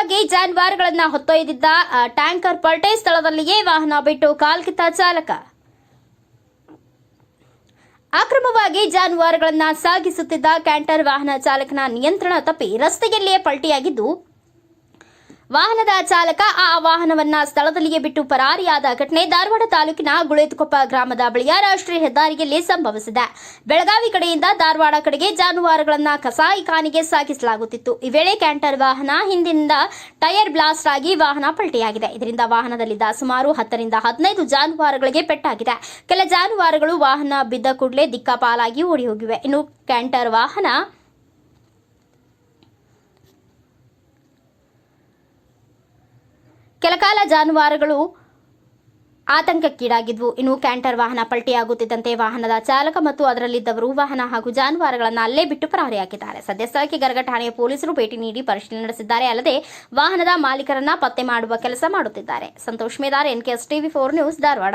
ಅಕ್ರಮವಾಗಿ ಜಾನುವಾರುಗಳನ್ನ ಹೊತ್ತೊಯ್ದಿದ್ದ ಟ್ಯಾಂಕರ್ ಪಲ್ಟೆ ಸ್ಥಳದಲ್ಲಿಯೇ ವಾಹನ ಬಿಟ್ಟು ಕಾಲ್ಕಿತ್ತ ಚಾಲಕ. ಅಕ್ರಮವಾಗಿ ಜಾನುವಾರುಗಳನ್ನ ಸಾಗಿಸುತ್ತಿದ್ದ ಕ್ಯಾಂಟರ್ ವಾಹನ ಚಾಲಕನ ನಿಯಂತ್ರಣ ತಪ್ಪಿ ರಸ್ತೆಯಲ್ಲಿಯೇ ಪಲ್ಟಿಯಾಗಿದ್ದು ವಾಹನದ ಚಾಲಕ ಆ ವಾಹನವನ್ನ ಸ್ಥಳದಲ್ಲಿಯೇ ಬಿಟ್ಟು ಪರಾರಿಯಾದ ಘಟನೆ ಧಾರವಾಡ ತಾಲೂಕಿನ ಗುಳೇತಕೊಪ್ಪ ಗ್ರಾಮದ ಬಳಿಯ ರಾಷ್ಟ್ರೀಯ ಹೆದ್ದಾರಿಯಲ್ಲಿ ಸಂಭವಿಸಿದೆ. ಬೆಳಗಾವಿ ಕಡೆಯಿಂದ ಧಾರವಾಡ ಕಡೆಗೆ ಜಾನುವಾರುಗಳನ್ನ ಕಸಾಯಿಖಾನೆಗೆ ಸಾಗಿಸಲಾಗುತ್ತಿತ್ತು. ಈ ವೇಳೆ ಕ್ಯಾಂಟರ್ ವಾಹನ ಹಿಂದಿನಿಂದ ಟೈರ್ ಬ್ಲಾಸ್ಟ್ ಆಗಿ ವಾಹನ ಪಲ್ಟಿಯಾಗಿದೆ. ಇದರಿಂದ ವಾಹನದಲ್ಲಿದ್ದ ಸುಮಾರು ಹತ್ತರಿಂದ ಹದಿನೈದು ಜಾನುವಾರುಗಳಿಗೆ ಪೆಟ್ಟಾಗಿದೆ. ಕೆಲ ಜಾನುವಾರುಗಳು ವಾಹನ ಬಿದ್ದ ಕೂಡಲೇ ದಿಕ್ಕಾಪಾಲಾಗಿ ಓಡಿ ಹೋಗಿವೆ. ಇನ್ನು ಕ್ಯಾಂಟರ್ ವಾಹನ ಕೆಲಕಾಲ ಜಾನುವಾರುಗಳು ಆತಂಕಕ್ಕೀಡಾಗಿದ್ವು. ಇನ್ನು ಕ್ಯಾಂಟರ್ ವಾಹನ ಪಲ್ಟಿಯಾಗುತ್ತಿದ್ದಂತೆ ವಾಹನದ ಚಾಲಕ ಮತ್ತು ಅದರಲ್ಲಿದ್ದವರು ವಾಹನ ಹಾಗೂ ಜಾನುವಾರುಗಳನ್ನು ಅಲ್ಲೇ ಬಿಟ್ಟು ಪರಾರಿಯಾಗಿದ್ದಾರೆ. ಸದ್ಯ ಸ್ಥಳಕ್ಕೆ ಗರಗ ಠಾಣೆಯ ಪೊಲೀಸರು ಭೇಟಿ ನೀಡಿ ಪರಿಶೀಲನೆ ನಡೆಸಿದ್ದಾರೆ. ಅಲ್ಲದೆ ವಾಹನದ ಮಾಲೀಕರನ್ನ ಪತ್ತೆ ಮಾಡುವ ಕೆಲಸ ಮಾಡುತ್ತಿದ್ದಾರೆ. Santosh Medar NKS TV four news Dharwad.